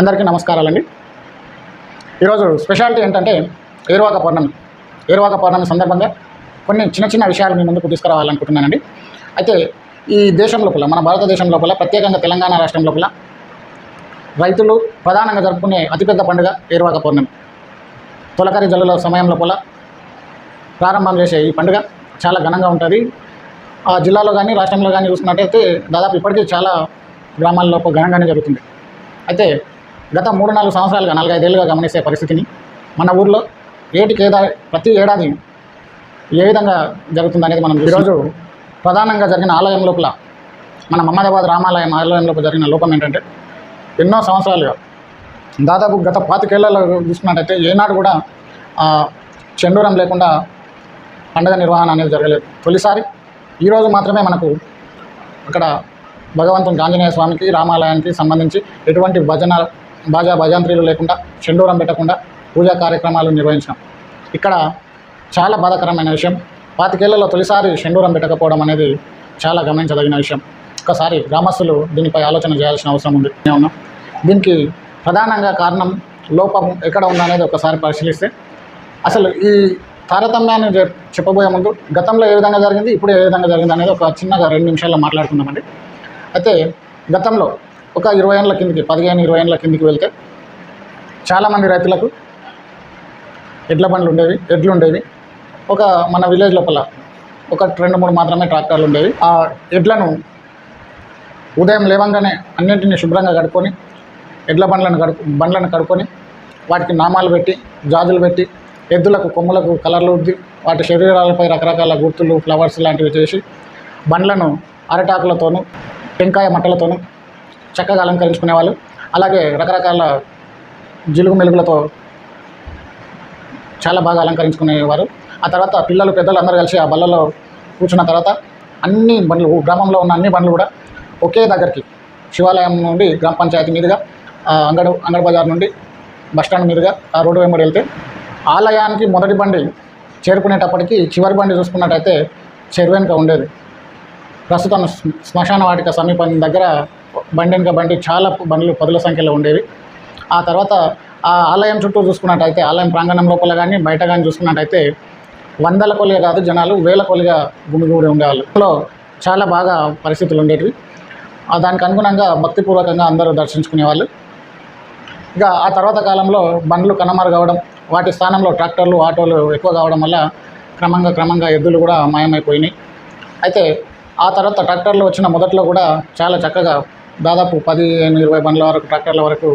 అందరికీ నమస్కారాలండి. ఈరోజు స్పెషాలిటీ ఏంటంటే ఏరువాక పౌర్ణమి. ఏరువాక పౌర్ణమి సందర్భంగా కొన్ని చిన్న చిన్న విషయాలు మీ ముందుకు తీసుకురావాలనుకుంటున్నానండి. అయితే ఈ దేశం లోపల మన భారతదేశం లోపల ప్రత్యేకంగా తెలంగాణ రాష్ట్రం లోపల రైతులు ప్రధానంగా జరుపుకునే అతిపెద్ద పండుగ ఏరువాక పౌర్ణమి. తొలకరి జల్లుల సమయం లోపల ప్రారంభం చేసే ఈ పండుగ చాలా ఘనంగా ఉంటుంది. ఆ జిల్లాలో కానీ రాష్ట్రంలో కానీ చూసుకున్నట్టయితే దాదాపు ఇప్పటికీ చాలా గ్రామాల్లో ఘనంగానే జరుగుతుంది. అయితే గత మూడు నాలుగు సంవత్సరాలుగా నాలుగైదేళ్ళుగా గమనిస్తే పరిస్థితిని మన ఊర్లో ఏటికి ఏదా ప్రతి ఏడాది ఏ విధంగా జరుగుతుంది అనేది మనం ఈరోజు ప్రధానంగా జరిగిన ఆలయం లోపల మన మహమ్మదాబాద్ రామాలయం ఆలయం లోపల జరిగిన లోపం ఏంటంటే ఎన్నో సంవత్సరాలుగా దాదాపు గత పాతికేళ్ళలో చూసుకున్నట్టయితే ఏనాడు కూడా చెండూరం లేకుండా పండుగ నిర్వహణ అనేది జరగలేదు. తొలిసారి ఈరోజు మాత్రమే మనకు అక్కడ భగవంతుని ఆంజనేయ స్వామికి రామాలయానికి సంబంధించి ఎటువంటి భజన బాగా భజంత్రీలు లేకుండా చెండూరం పెట్టకుండా పూజా కార్యక్రమాలు నిర్వహించినాం ఇక్కడ చాలా బాధాకరమైన విషయం. పాతికేళ్ళలో తొలిసారి షెండూరం పెట్టకపోవడం అనేది చాలా గమనించదగిన విషయం. ఒకసారి గ్రామస్తులు దీనిపై ఆలోచన చేయాల్సిన అవసరం ఉంది. ఉన్నాం దీనికి ప్రధానంగా కారణం లోపం ఎక్కడ ఉందనేది ఒకసారి పరిశీలిస్తే అసలు ఈ తారతమ్యాన్ని చెప్పబోయే ముందు గతంలో ఏ విధంగా జరిగింది ఇప్పుడు ఏ విధంగా జరిగింది అనేది ఒక చిన్నగా రెండు నిమిషాల్లో మాట్లాడుకుందామండి. అయితే గతంలో ఒక ఇరవై ఏళ్ళ కిందికి పదిహేను ఇరవై ఏళ్ళ కిందికి వెళ్తే చాలామంది రైతులకు ఎడ్ల బండ్లు ఉండేవి ఎడ్లు ఉండేవి. ఒక మన విలేజ్ లోపల ఒక రెండు మూడు మాత్రమే ట్రాక్టర్లు ఉండేవి. ఆ ఎడ్లను ఉదయం లేవంగానే అన్నింటినీ శుభ్రంగా కడుక్కొని ఎడ్ల బండ్లను కడు బండ్లను కడుక్కొని వాటికి నామాలు పెట్టి జాజులు పెట్టి ఎద్దులకు కొమ్ములకు కలర్లు ఉద్ది వాటి శరీరాలపై రకరకాల గుర్తులు ఫ్లవర్స్ లాంటివి చేసి బండ్లను అరటాకులతోనూ టెంకాయ మట్టలతోనూ చక్కగా అలంకరించుకునేవాళ్ళు అలాగే రకరకాల జిలుగు మెలుగులతో చాలా బాగా అలంకరించుకునేవారు ఆ తర్వాత పిల్లలు పెద్దలు అందరూ కలిసి ఆ బల్లలో కూర్చున్న తర్వాత అన్ని బండ్లు గ్రామంలో ఉన్న అన్ని బండ్లు కూడా ఒకే దగ్గరికి శివాలయం నుండి గ్రామ పంచాయతీ మీదుగా అంగడు అంగడ బజార్ నుండి బస్టాండ్ మీదుగా ఆ రోడ్డు వెంబడి వెళ్తే ఆలయానికి మొదటి బండి చేరుకునేటప్పటికి చివరి బండి చూసుకున్నట్టయితే చెరువెనుక ఉండేది. ప్రస్తుతం శ్మశాన వాటిక సమీపం దగ్గర బండి బండి చాలా బండ్లు పదుల సంఖ్యలో ఉండేవి. ఆ తర్వాత ఆ ఆలయం చుట్టూ చూసుకున్నట్టయితే ఆలయం ప్రాంగణం లోపల కానీ బయట కానీ చూసుకున్నట్టయితే వందల కొలిగా కాదు జనాలు వేల కొలిగా గుమిగూడి ఉండేవాళ్ళు. లో చాలా బాగా పరిస్థితులు ఉండేటివి. దానికి అనుగుణంగా భక్తిపూర్వకంగా అందరూ దర్శించుకునేవాళ్ళు. ఇక ఆ తర్వాత కాలంలో బండ్లు కనుమరుగవడం వాటి స్థానంలో ట్రాక్టర్లు ఆటోలు ఎక్కువ కావడం వల్ల క్రమంగా క్రమంగా ఎద్దులు కూడా మాయమైపోయినాయి. అయితే ఆ తర్వాత ట్రాక్టర్లు వచ్చిన మొదట్లో కూడా చాలా చక్కగా దాదాపు పదిహేను ఇరవై బండ్ల వరకు ట్రాక్టర్ల వరకు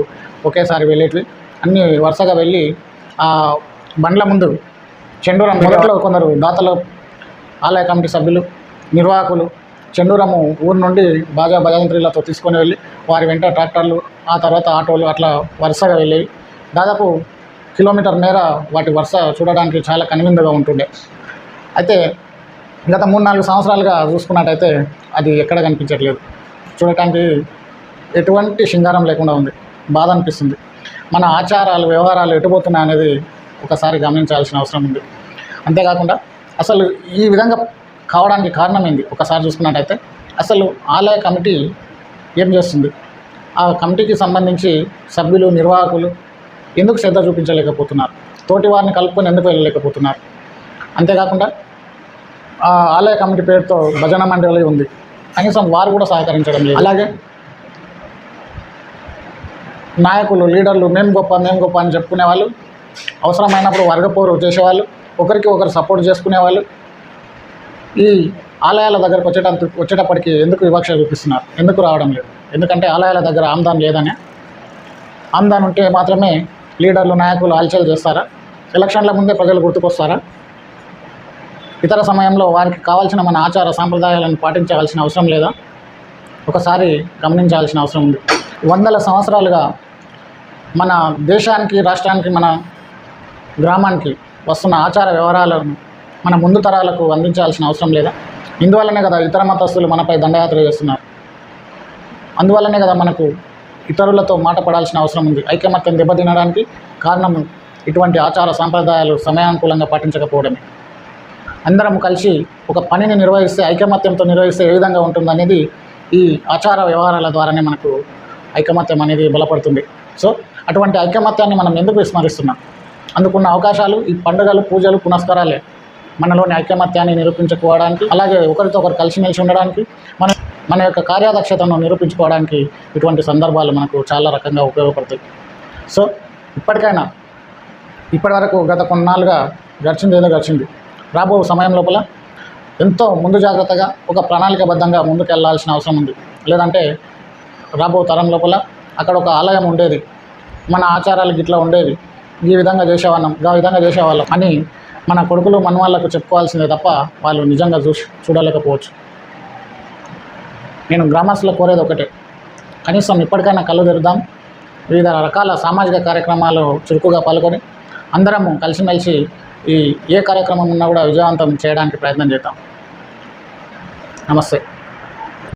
ఒకేసారి వెళ్ళేటివి. అన్నీ వరుసగా వెళ్ళి ఆ బండ్ల ముందు చెండూరం మొదట్లో కొందరు దాతలు ఆలయ కమిటీ సభ్యులు నిర్వాహకులు చెండూరము ఊరు నుండి బాజా భజంత్రీలతో తీసుకొని వెళ్ళి వారి వెంట ట్రాక్టర్లు ఆ తర్వాత ఆటోలు అట్లా వరుసగా వెళ్ళేవి. దాదాపు కిలోమీటర్ మేర వాటి వరుస చూడడానికి చాలా కనువిందుగా ఉంటుండే. అయితే గత మూడు నాలుగు సంవత్సరాలుగా చూసుకున్నట్టయితే అది ఎక్కడ కనిపించట్లేదు. చూడటానికి ఎటువంటి శృంగారం లేకుండా ఉంది. బాధ అనిపిస్తుంది. మన ఆచారాలు వ్యవహారాలు ఎటుపోతున్నాయి అనేది ఒకసారి గమనించాల్సిన అవసరం ఉంది. అంతేకాకుండా అసలు ఈ విధంగా కావడానికి కారణం ఏంది? ఒకసారి చూసుకున్నట్టయితే అసలు ఆలయ కమిటీ ఏం చేస్తుంది? ఆ కమిటీకి సంబంధించి సభ్యులు నిర్వాహకులు ఎందుకు శ్రద్ధ చూపించలేకపోతున్నారు? తోటి వారిని కలుపుకొని ఎందుకు వెళ్ళలేకపోతున్నారు? అంతేకాకుండా ఆలయ కమిటీ పేరుతో భజన మండలి ఉంది. కనీసం వారు కూడా సహకరించడం లేదు. అలాగే? నాయకులు లీడర్లు మేము గొప్ప మేము గొప్ప అని చెప్పుకునే వాళ్ళు అవసరమైనప్పుడు వర్గపోరు చేసేవాళ్ళు. ఒకరికి ఒకరు సపోర్ట్ చేసుకునేవాళ్ళు. ఈ ఆలయాల దగ్గరకు వచ్చేటంత వచ్చేటప్పటికి ఎందుకు వివక్ష చూపిస్తున్నారు? ఎందుకు రావడం లేదు? ఎందుకంటే ఆలయాల దగ్గర ఆమ్దాన్ లేదనే. ఆమ్దాన్ ఉంటే మాత్రమే లీడర్లు నాయకులు ఆల్చలు చేస్తారా? ఎలక్షన్ల ముందే ప్రజలు గుర్తుకొస్తారా? ఇతర సమయంలో వారికి కావాల్సిన మన ఆచార సాంప్రదాయాలను పాటించవలసిన అవసరం లేదా? ఒకసారి గమనించాల్సిన అవసరం ఉంది. వందల సంవత్సరాలుగా మన దేశానికి రాష్ట్రానికి మన గ్రామానికి వస్తున్న ఆచార వ్యవహారాలను మన ముందు తరాలకు అందించాల్సిన అవసరం లేదా? ఇందువల్లనే కదా ఇతర మతస్థులు మనపై దండయాత్ర చేస్తున్నారు. అందువల్లనే కదా మనకు ఇతరులతో మాట పడాల్సిన అవసరం ఉంది. ఐకమత్యం దెబ్బతినడానికి కారణం ఇటువంటి ఆచార సాంప్రదాయాలు సమయానుకూలంగా పాటించకపోవడమే. అందరం కలిసి ఒక పనిని నిర్వహిస్తే ఐకమత్యంతో నిర్వహిస్తే ఏ విధంగా ఉంటుందనేది ఈ ఆచార వ్యవహారాల ద్వారానే మనకు ఐకమత్యం అనేది బలపడుతుంది. సో అటువంటి ఐకమత్యాన్ని మనం ఎందుకు విస్మరిస్తున్నాం? అందుకున్న అవకాశాలు ఈ పండుగలు పూజలు పునస్కారాలే మనలోని ఐకమత్యాన్ని నిరూపించుకోవడానికి అలాగే ఒకరితో ఒకరు కలిసిమెలిసి ఉండడానికి మన మన యొక్క కార్యదక్షతను నిరూపించుకోవడానికి ఇటువంటి సందర్భాలు మనకు చాలా రకంగా ఉపయోగపడతాయి. సో ఇప్పటికైనా ఇప్పటివరకు గత కొన్నాళ్ళుగా గడిచింది ఏదో గడిచింది. రాబో సమయం లోపల ఎంతో ముందు జాగ్రత్తగా ఒక ప్రణాళికబద్ధంగా ముందుకెళ్ళాల్సిన అవసరం ఉంది. లేదంటే రాబో తరం లోపల అక్కడ ఒక ఆలయం ఉండేది. మన ఆచారాలు గిట్లా ఉండేవి. ఈ విధంగా చేసేవాళ్ళం ఆ విధంగా చేసేవాళ్ళం అని మన కొడుకులు మన వాళ్ళకు చెప్పుకోవాల్సిందే తప్ప వాళ్ళు నిజంగా చూసి చూడలేకపోవచ్చు. నేను గ్రామస్తులు కోరేది ఒకటే. కనీసం ఇప్పటికైనా కళ్ళు తెరుద్దాం. వివిధ రకాల సామాజిక కార్యక్రమాలు చురుకుగా పాల్గొని అందరము కలిసిమెలిసి ఈ ఏ కార్యక్రమం ఉన్నా కూడా విజయవంతం చేయడానికి ప్రయత్నం చేద్దాం. నమస్తే.